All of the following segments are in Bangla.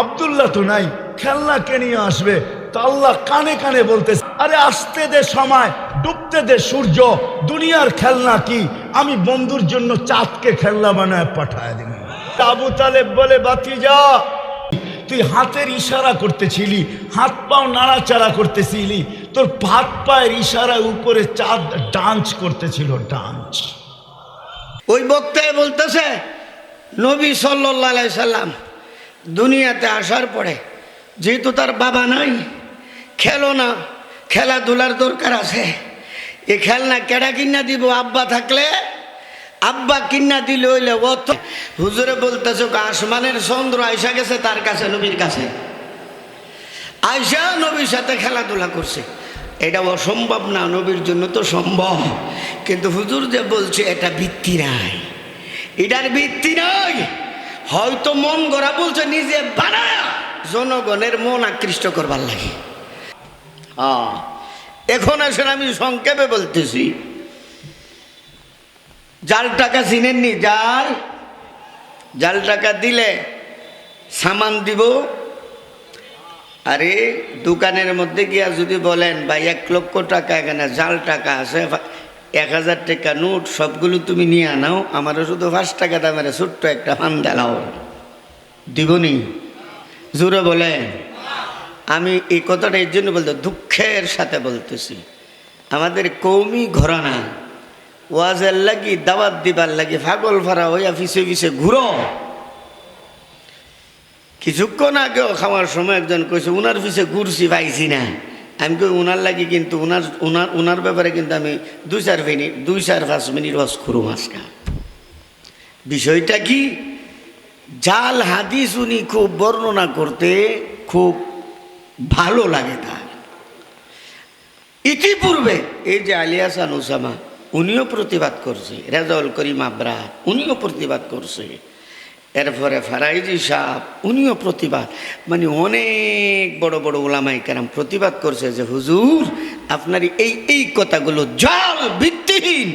আবদুল্লাহ তো নাই খেলনা কে নিয়ে আসবে। তো আল্লাহ কানে কানে বলতেছে, আরে আসতে দে সময়, ডুবতে দে সূর্য, দুনিয়ার খেলনা কি? আমি বন্ধুর জন্য চাঁদকে খেলনা বানায় পাঠায় দিন আবু তালেব বলে, বাতি যা, তুই হাতের ইশারা করতেছিলি, হাত পাও নাড়াচাড়া করতেছিলি, তোর হাত পায়ের ইশারায় উপরে চাঁদ ডান্স করতেছিল, ডান্স। ওই বক্তায় বলতেছে, নবী সাল্লাহ সাল্লাম দুনিয়াতে আসার পরে, যেহেতু তার বাবা নাই, খেলো না, খেলাধুলার দরকার আছে। এ খেলনা কেডা কিনা দিব? আব্বা থাকলে? আব্বা কিনা দিলে হইলে ও তো হুজুরে বলতেছে, আসমানের চন্দ্র আইসা গেছে তার কাছে, নবীর কাছে। আইসা নবীর সাথে খেলাধুলা করছে। এটা অসম্ভব না, নবীর জন্য তো সম্ভব। কিন্তু হুজুর যে বলছে, এটা ভিত্তি নাই। এটার ভিত্তি নাই। হয়তো মন গড়া বলছে, নিজে বানায় জনগণের মন আকৃষ্ট করবার লাগে। এখন আসলে আমি সংক্ষেপে বলতেছি। জাল টাকা চিনেননি? জাল? জাল টাকা দিলে সামান দিব। আরে, দোকানের মধ্যে গিয়া যদি বলেন, ভাই, এক লক্ষ টাকা এখানে জাল টাকা আছে এক হাজার টাকা নোট, সবগুলো তুমি নিয়ে আনাও। আমারও শুধু পাঁচ টাকা দামের ছোট্ট একটা ফান দেলাও দিবনি জোরে বলেন। আমি এই কথাটা এর জন্য বলতে, দুঃখের সাথে বলতেছি। আমাদের কৌমি ঘরানা। ওয়াজের লাগি, দাওয়াত দিবার লাগি, ফাগল ফারা হইয়া ফিসে ফিসে ঘুরো। কিছুক্ষণ আগেও খাওয়ার সময় একজন কইছে, উনার পিছে ঘুরছি, পাইছি না। আমি কই উনার লাগি কিন্তু উনার উনার উনার ব্যাপারে কিন্তু আমি দুই চার মিনিট, দুই চার পাঁচ মিনিট রস খুরু মাসকা বিষয়টা কি? জাল হাদিস উনি খুব বর্ণনা করতে খুব ভালো লাগে তার। ইতিপূর্বে এই যে আলিয়াসান ওসামা, উনিও প্রতিবাদ করছে, রেজাউল করিম আবরা উনিও প্রতিবাদ করছে। এরপরে ফারাইজি সাহ উনিও প্রতিবাদ। মানে অনেক বড় বড় ওলামাই কেরাম প্রতিবাদ করছে যে, হুজুর, আপনার এই এই কথাগুলো জল ভিত্তিহীন।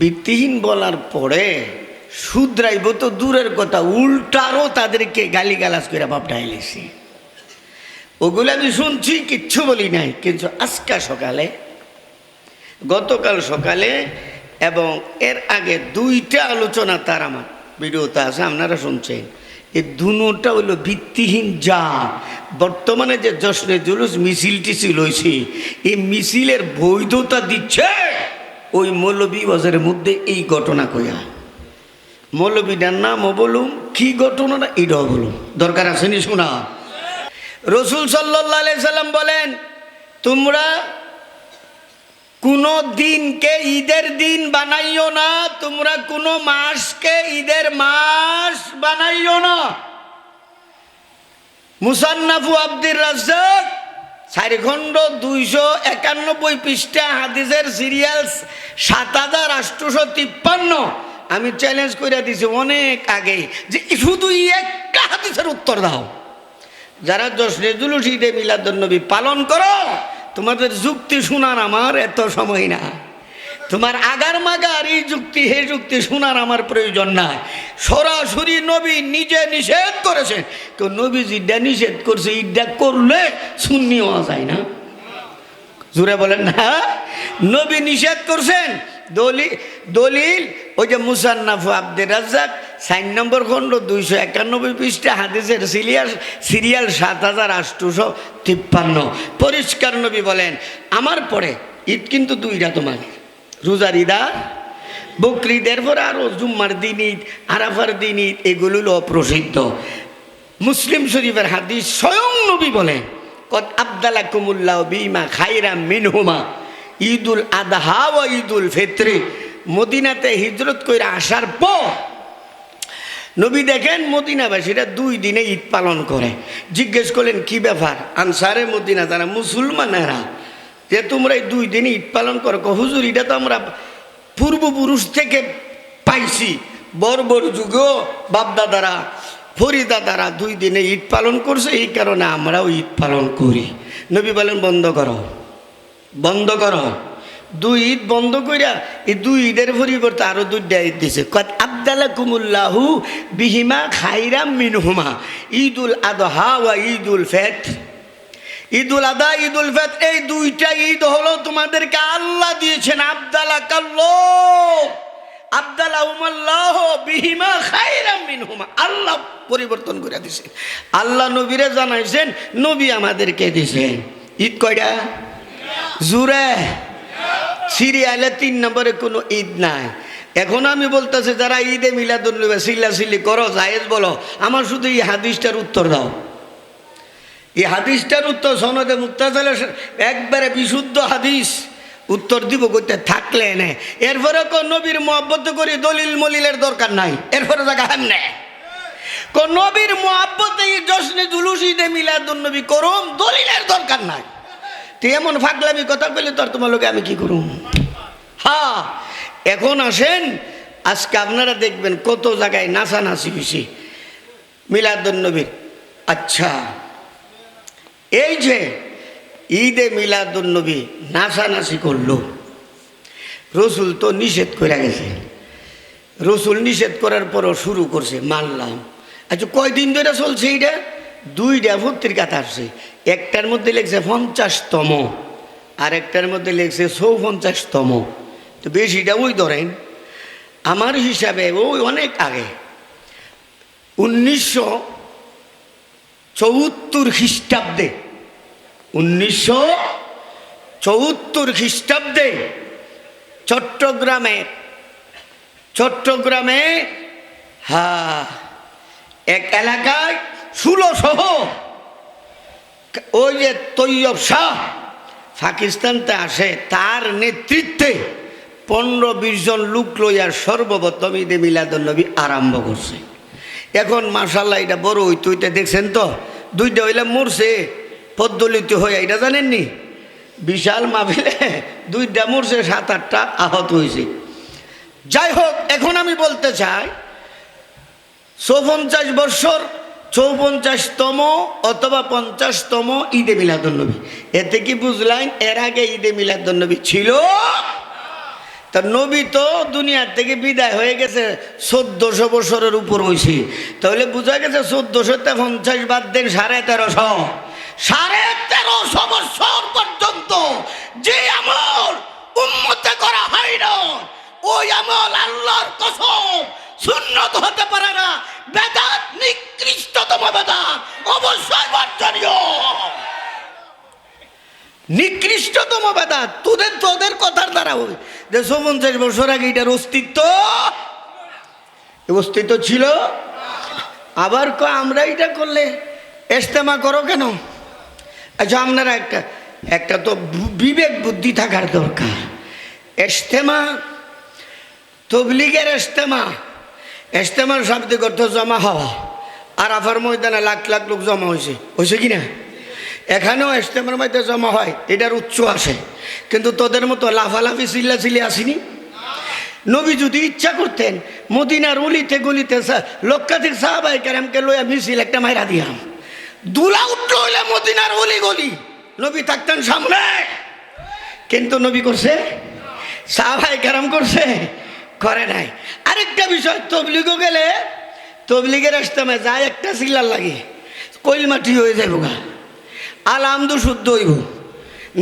ভিত্তিহীন বলার পরে শুধরাইব তো দূরের কথা, উল্টারও তাদেরকে গালিগালাজ করে বাপ ডাইলেছে ওগুলো আমি শুনছি, কিচ্ছু বলি নাই, কিন্তু আজকা সকালে, গতকাল সকালে এবং এর আগে দুইটা আলোচনা তার আমার। ভিডিওতে আছে, আপনারা শুনছেন। এই দুটা হইল ভিত্তিহীন যা বর্তমানে যে জশ্নে জুলুস মিছিল টিছিল হয়েছে এই মিছিলের বৈধতা দিচ্ছে ওই মৌলবী বাজারের মধ্যে এই ঘটনা কইয়া। মৌলবীটার নামও বলুম কি ঘটনাটা এটাও বলুম দরকার আছে নি শোনা? রসুল সাল্লাহ সাল্লাম বলেন, তোমরা কোনো দিনকে ঈদের দিন বানাইও না, তোমরা কোনো মাসকে ঈদের মাস বানাইও না। মুসান্নাফু আব্দুর রাজ্জাক চারি খণ্ড দুইশো একানব্বই পৃষ্ঠা হাদিসের সিরিয়াল সাত হাজার আটশোশো তিপ্পান্ন। আমি চ্যালেঞ্জ করে দিছি অনেক আগে যে শুধু একটা হাদিসের উত্তর দাও। যারা জশ্নে জুলুস ঈদে মিলাদুন্নবী পালন করো তোমাদের যুক্তি শোনার আমার এত সময় না। তোমার আগার মাগার এই যুক্তি, হে যুক্তি শোনার আমার প্রয়োজন নাই। সরাসরি নবী নিজে নিষেধ করেছেন। তো নবী যেটা নিষেধ করছে ইটা করলে শুনি হওয়া যায় না। জুড়ে বলেন না। নবী নিষেধ করছেন দলিল দলিল, ওই যে মুসান্নাফু আব্দুর রাজ্জাক সাইন নম্বর খণ্ড দুইশো একানব্বই পৃষ্ঠা, হাদিসের সিরিয়াল সিরিয়াল সাত হাজার আটশোশো তিপ্পান্ন। পরিষ্কার নবী বলেন, আমার পরে ঈদ কিন্তু দুইটা তোমার রোজার ঈদা বকরিদের পরে আরও জুম্মার দিন ঈদ, আরাফার দিন ঈদ, এগুলো অপ্রসিদ্ধ মুসলিম শরীফের হাদিস স্বয়ং নবী বলেন কত আবদালা কুমুল্লাহ বিমা খাইরা মিনহুমা, ঈদুল আদহা ও ঈদুল ফিত্রি। মদিনাতে হিজরত করে আসার পর নবী দেখেন মদিনাবাসীরা দুই দিনে ঈদ পালন করে। জিজ্ঞেস করলেন কি ব্যাপার? আনসারে মদিনা তারা মুসলমানেরা যে তোমরা এই দুই দিনে ঈদ পালন করো। কো, হুজুর এটা তো আমরা পূর্বপুরুষ থেকে পাইছি। বর্বর যুগ বাপদাদারা ফরিদাদারা দুই দিনে ঈদ পালন করছে এই কারণে আমরাও ঈদ পালন করি। নবী বলেন বন্ধ করো বন্ধ করো। দুই ঈদ বন্ধ করিয়া এই দুই ঈদের পরিবর্তে আরও দুইটা ঈদ দিছে। কত আবদালাকুমুল্লাহু বিহিমা খাইরাম মিনহুমা। ঈদুল আদহা ওয়া ঈদুল ফেত। ঈদুল আদা ঈদুল ফেত, এই দুইটা ঈদ হলো তোমাদেরকে আল্লাহ দিয়েছেন আবদালা কাল্লো আবদালা উমাল্লাহ বিহিমা খাইরাম মিনহুমা। আল্লাহ পরিবর্তন করে দিয়েছেন। আল্লাহ নবীরে জানাইছেন, নবী আমাদেরকে দিয়েছেন। ঈদ কয়টা? জুরে সিরিয়ালে তিন নম্বরে কোনো ঈদ নাই। এখন আমি বলতেছি, যারা ঈদে মিলাদুল্নবী সিল্লা সিল্লি করো, জায়েজ বলো, আমার শুধু এই হাদিসটার উত্তর দাও। এই হাদিসটার উত্তর সনদে মুক্তাজালের একবারে বিশুদ্ধ হাদিস। উত্তর দিব করতে থাকলে নে। এরপরে কোন নবীর মহব্বত করি, দলিল মলিলের দরকার নাই। এরপরে হাম নে। কোন নবীর মহব্বত এই জশ্নে জুলুস ঈদে মিলাদুন্নবী করুম, দলিলের দরকার নাই। তুই এমন ফাগলামি কথা বললে তোর তোমার লোকে আমি কি করুম? হ্যাঁ এখন আসেন, আজকে আপনারা দেখবেন কত জায়গায় নাচানাচি বেশি মিলাদুন্নবীর আচ্ছা এই যে ঈদে মিলাদুন্নবী নাচানাচি করল, রসুল তো নিষেধ করে গেছে। রসুল নিষেধ করার পরও শুরু করছে, মানলাম। আচ্ছা কয়দিন ধরে চলছে এইটা? দুইটা পত্রিকাতে আসছে। একটার মধ্যে লেখছে পঞ্চাশতম আর একটার মধ্যে লেখছে চৌপঞ্চাশতম। তো বেশিটা ওই ধরেন, আমার হিসাবে ওই অনেক আগে, উনিশশো চৌত্তর খ্রিস্টাব্দে, উনিশশো চৌত্তর খ্রিস্টাব্দে চট্টগ্রামে চট্টগ্রামে, হা, এক এলাকায় ষোলোসহ ওই যে তৈয়ব শাহ পাকিস্তানতে আসে, তার নেতৃত্বে পনেরো বিশ জন লোক লইয়ার সর্বপ্রথম ঈদে মিলাদুল্নবী আরম্ভ করছে। এখন মার্শাল্লাহ এটা বড় হইতে হইতে দেখছেন তো? দুইটা হইলে মরছে, পদ্মলিত হয়ে এটা জানেননি? বিশাল মাহফিলে দুইটা মরছে সাত আটটা আহত হয়েছে যাই হোক, এখন আমি বলতে চাই, চৌপঞ্চাশ বৎসর, চৌপঞ্চাশতম অথবা পঞ্চাশতম ঈদে মিলাদুন্নবী এতে কি বুঝলাম এর আগে ঈদে মিলাদুন্নবী ছিল তা নবী তো দুনিয়ার থেকে বিদায় হয়ে গেছে, চোদ্দশো বছরের উপর হয়েছে তাহলে বোঝা গেছে চোদ্দশো তে পঞ্চাশ বাদ দেন সাড়ে তেরোশো। সাড়ে তেরোশো বছর পর্যন্ত যে আমল উন্মতে করা হয় না, ওই আমল আল্লাহর কসম সুন্নত হতে পারে না। বেদাত নিকৃষ্টতম বেদাত, অবশ্যই বর্জনীয়। নিকৃষ্টতম বেদাত তোদের তোদের কথার দ্বারা ওই। যে পঞ্চাশ বছর আগে এটার অস্তিত্ব অস্তিত্ব ছিল। আবার ক, আমরা এটা করলে এস্তেমা করো কেন? আচ্ছা আপনারা একটা একটা তো বিবেক বুদ্ধি থাকার দরকার। এস্তেমা তবলিগের এস্তেমা এস্তেমার শাব্দিক অর্থ জমা হওয়া। আর আফার ময়দানে লাখ লাখ লোক জমা হয়েছে। হয়েছে কি না? এখানেও ইস্তেমার মধ্যে জমা হয়, এটার উচ্চ আসে কিন্তু তোদের মতো লাফালাফি, চিল্লাচিল্লি আসেনি? নবী যদি ইচ্ছা করতেন, মদিনার উলিতে গলিতে লক্ষাধিক সাহাবাই কেরামকে লইয়া মিছিল একটা মাইরা দিয়াম। দুলা উঠল হইলে মদিনার অলি গলি। নবী থাকতেন সামনে। কিন্তু নবী করছে, সাহাবাই কেরাম করছে, করে নাই। আরেকটা বিষয়, তবলিগও গেলে, তবলিগের ইস্তেমে যায় একটা সিল্লার লাগে। কইল মাটি হয়ে যাইব গা। আলামদু শুদ্ধ হইব।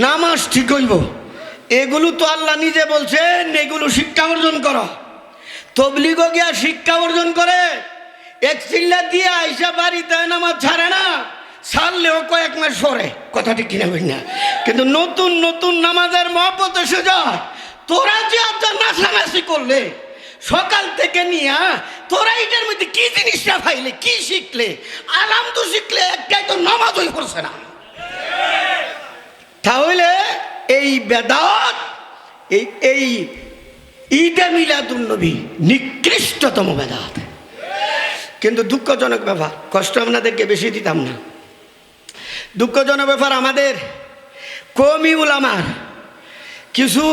নামাজ ঠিক হইব। এগুলো তো আল্লাহ নিজে বলছেন, এগুলো শিক্ষা অর্জন করো। তবলিগ গিয়া শিক্ষা অর্জন করে। এক চিল্লা দিয়ে আইসা বাড়িতে নামাজ ছাড়ে না, ছাড়লেও কয়েক মাস সরে। কথা ঠিক কিনা বলি না কিন্তু নতুন নতুন নামাজের মহব্বত এসে যায়। তোরা যে আপনার নাচানাচি করলে, সকাল থেকে নিয়া তোরা এটার মধ্যে কি জিনিসটা পাইলে, কি শিখলে? আলাম তো শিখলে একটাই তো নামাজই করছে না। তাহলে এই বেদাত, এই এই ঈদে মিলাদুন্নবী নিকৃষ্টতম বেদাত। কিন্তু দুঃখজনক ব্যাপার, কষ্ট আপনাদেরকে বেশি দিতাম না। দুঃখজনক ব্যাপার আমাদের কমি উলামার কিছু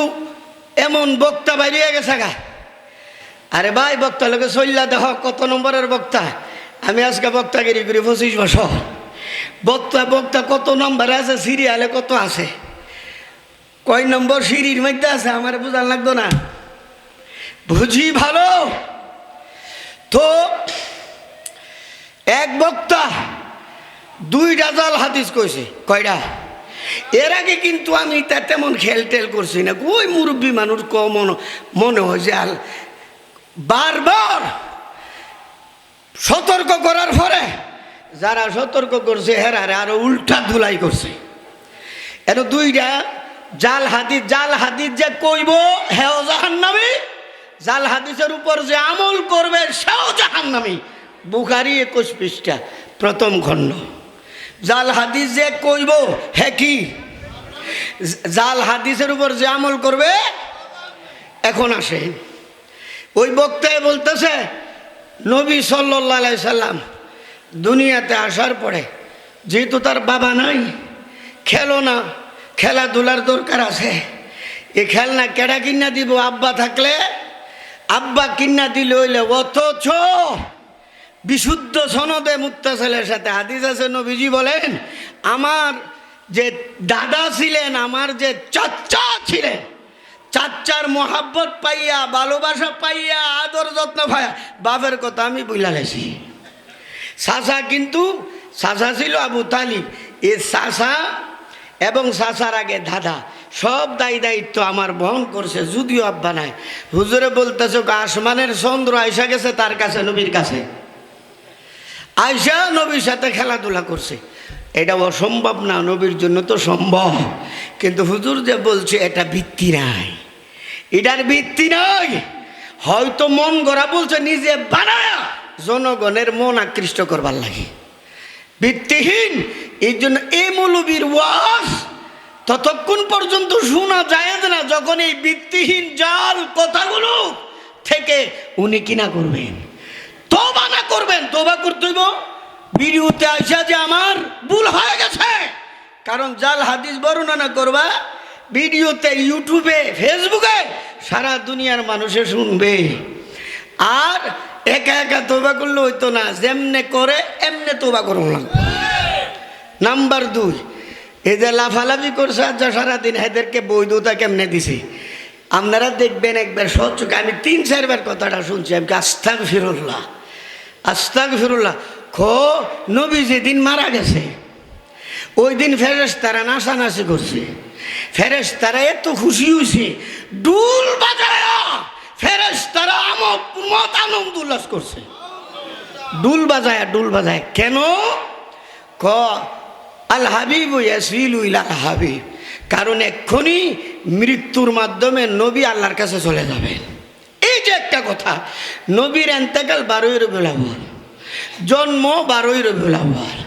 এমন বক্তা বাইরিয়ে গেছে গা। আরে ভাই, বক্তা লোকে চল্লা দেহ কত নম্বরের বক্তা। আমি আজকে বক্তাগিরি করি পঁচিশ বছর। বক্তা বক্তা, কত নম্বরে আছে? সিরিয়ালে কত আছে? কয় নম্বর সিঁড়ির মধ্যে আছে? আমার বোঝার লাগতো না? বুঝি ভালো? তো এক বক্তা দুইটা জাল হাদিস কইছে। কয়টা? এর আগে কিন্তু আমি তা তেমন খেল টেল করছি না। ওই মুরব্বী মানুষ ক মনে মনে হয় যে আল বারবার সতর্ক করার পরে যারা সতর্ক করছে, হেরারে আরও উল্টা ধুলাই করছে। এত দুইটা, জাল হাদিস জাল হাদিস যে কইব হেও জাহান্নামী। জাল হাদিসের উপর যে আমল করবে, সেও জাহান্নামী। বুখারি একুশ পৃষ্ঠা, প্রথম খণ্ড। জাল হাদিস যে কইব, হে কি? জাল হাদিসের উপর যে আমল করবে, এখন আসে ওই বক্তায় বলতেছে, নবী সাল্লাহ সাল্লাম দুনিয়াতে আসার পরে, যেহেতু তার বাবা নাই, খেলো না, খেলাধুলার দরকার আছে, এ খেলনা কেডা কিনা দিব? আব্বা থাকলে? আব্বা কিনা দিলে হইলে অথচ বিশুদ্ধ সনদে মুত্তাসেলের সাথে হাদিস আছে, নবীজি বলেন, আমার যে দাদা ছিলেন, আমার যে চাচা ছিলেন, চাচার মোহাব্বত পাইয়া, ভালোবাসা পাইয়া, আদর যত্ন পাইয়া, বাপের কথা আমি বুঝলালেছি সাসা কিন্তু, সাসা ছিল আবু তালিব। এ সাসা এবং সাসার আগে দাদা। সব দায়ী দায়িত্ব আমার বহন করছে, যদিও আব্বা নাই। হুজুরে বলতেছে, আসমানের চন্দ্র আইসা গেছে তার কাছে, নবীর কাছে। আয়সা নবীর সাথে খেলাধুলা করছে। এটা অসম্ভব না, নবীর জন্য তো সম্ভব। কিন্তু হুজুর যে বলছে, এটা ভিত্তি নাই। এটার ভিত্তি নাই। হয়তো মন গড়া বলছে, নিজে বানায়া জনগণের মন আকৃষ্ট করবার লাগে। ভিত্তিহীন, এই জন্য এই মৌলবীর ওয়াস ততক্ষণ পর্যন্ত শোনা যায় না, যখন এই ভিত্তিহীন জাল কথাগুলো থেকে উনি কিনা করবেন? তোবা না করবেন তোবা করতে হইব। ভিডিওতে আসা যে আমার ভুল হয়ে গেছে, কারণ জাল হাদিস বর্ণনা করবা, ভিডিওতে ইউটিউবে, ফেসবুকে সারা দুনিয়ার মানুষে শুনবে। আর একা একা তোবা করলে হইতো না, যেমনে করে এমনে তোবা করুন লাগবে নাম্বার দুই যে লাফালাফি করছে আজ সারাদিন, এদেরকে বৈধতা কেমনে দিছে? আপনারা দেখবেন একবার সচুক আমি তিন, চারবার কথাটা শুনছি, আমি আস্তাক ফিরুল্লাহ আস্তাক ফিরুল্লাহ খো, নবী যেদিন মারা গেছে, ওই দিন ফেরেস তারা নাচানাচি করছে। ফেরেস তারা এত খুশি হয়েছে ডুল বাজায় ফেরেস তারা আমদ মত আনন্দ উল্লাস করছে। ডুল বাজায় ডুল বাজায়। কেন? ক, আল হাবিব ইলাল হাবিব। কারণ এক্ষুনি মৃত্যুর মাধ্যমে নবী আল্লাহর কাছে চলে যাবেন এই যে একটা কথা, নবীর এন্তেকাল বারোই রবিউল আউয়াল। জন্ম বারোই রবিউল আউয়াল।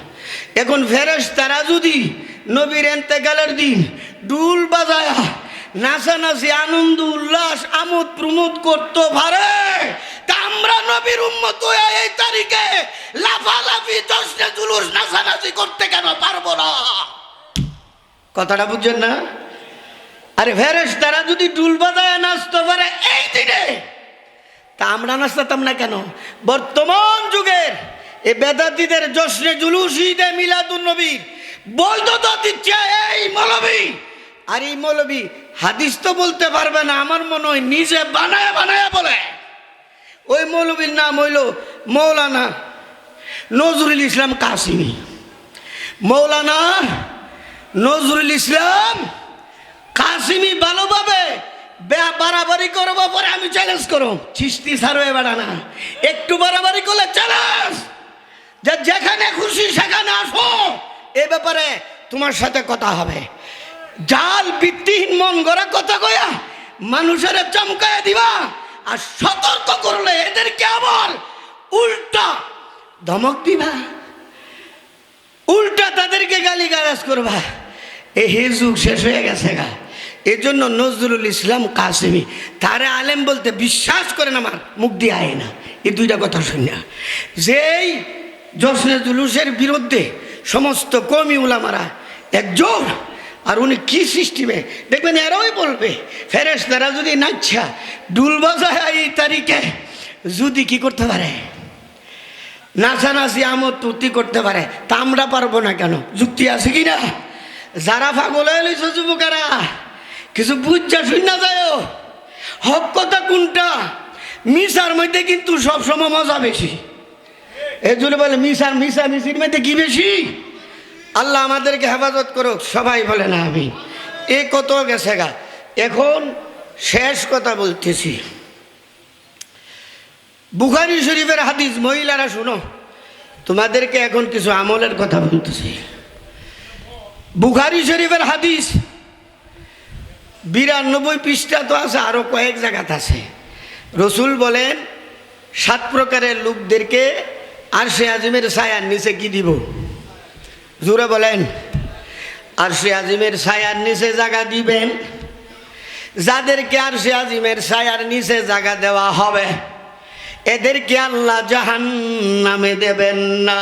এখন ফেরেস তারা যদি নবীর এন্তেকালের দিন ডুল বাজায়া নাচানাচি, আনন্দ, উল্লাস, আমোদ, প্রমোদ করতে দশটা জুলুস করতে কেন পারব কথাটা বুঝছেন না? আরে যদি এই কেন? বর্তমান যুগের এই বেদাতিদের জশ্নে জুলুস, ঈদে মিলাদুন নবীর, বৈধতা দিচ্ছে এই মৌলবী। আর এই মৌলবী হাদিস তো বলতে পারবে না, আমার মনে হয় নিজে বানায় বানায় বলে। ওই মৌলবীর নাম হইল মৌলানা নজরুল ইসলাম কাসিমি। মৌলানা নজরুল ইসলাম কাসিমি ভালোভাবে বাড়াবাড়ি করব পরে আমি চ্যালেঞ্জ করো চিস্তি সারো এবার না, একটু বাড়াবাড়ি করলে চ্যালেঞ্জ যে যেখানে খুশি সেখানে আসো, এ ব্যাপারে তোমার সাথে কথা হবে। জাল ভিত্তিহীন মন গড়া কথা কয়া মানুষের চমকায় দিবা আর সতর্ক করলে এদেরকে আবার উল্টা ধমক দিবা। উল্টা তাদেরকে গালি গালাজ করবা। এই যুগ শেষ হয়ে গেছে গা। এই জন্য নজরুল ইসলাম কাসেমি, তারে আলেম বলতে বিশ্বাস করেন আমার, মুখ দিয়ে আয় না। এই দুইটা কথা শুনি না। যেই জসনে জুলুসের বিরুদ্ধে সমস্ত কমি উলামারা একজন আর উনি কি সিস্টেমে দেখবেন এরাই বলবে ফেরেস তারা যদি নাচ্ছা, ডুল বাজায় এই তারিখে যদি কি করতে পারে? নাচানাচি আমোদ তুতি করতে পারে, তা আমরা পারব না কেন? যুক্তি আছে কি না? যারা পাগল লইছে যুবকেরা, কিছু বুঝছা শুন না যায় হক কথা কোনটা? মিশার মধ্যে কিন্তু সবসময় মজা বেশি। এই জন্য বলে, মিশার মিশা মিশির মধ্যে কি বেশি? আল্লাহ আমাদেরকে হেফাজত করুক, সবাই বলে না আমি এ কত গেছে গা? এখন শেষ কথা বলতেছি। বুখারি শরীফের হাদিস, মহিলারা শুনো, তোমাদেরকে এখন কিছু আমলের কথা বলতেছি। বুখারি শরীফের হাদিস, বিরানব্বই পৃষ্ঠা তো আছে, আরও কয়েক জায়গাতে আছে। রসুল বলেন, সাত প্রকারের লোকদেরকে আর সে আজিমের ছায়ার নিচে কি দিব? জোরে বলেন। আর সে আজিমের ছায়ার নিচে জায়গা দিবেন। যাদেরকে আর সে আজিমের ছায়ার নিচে জায়গা দেওয়া হবে, এদেরকে আল্লাহ জাহান নামে দেবেন না।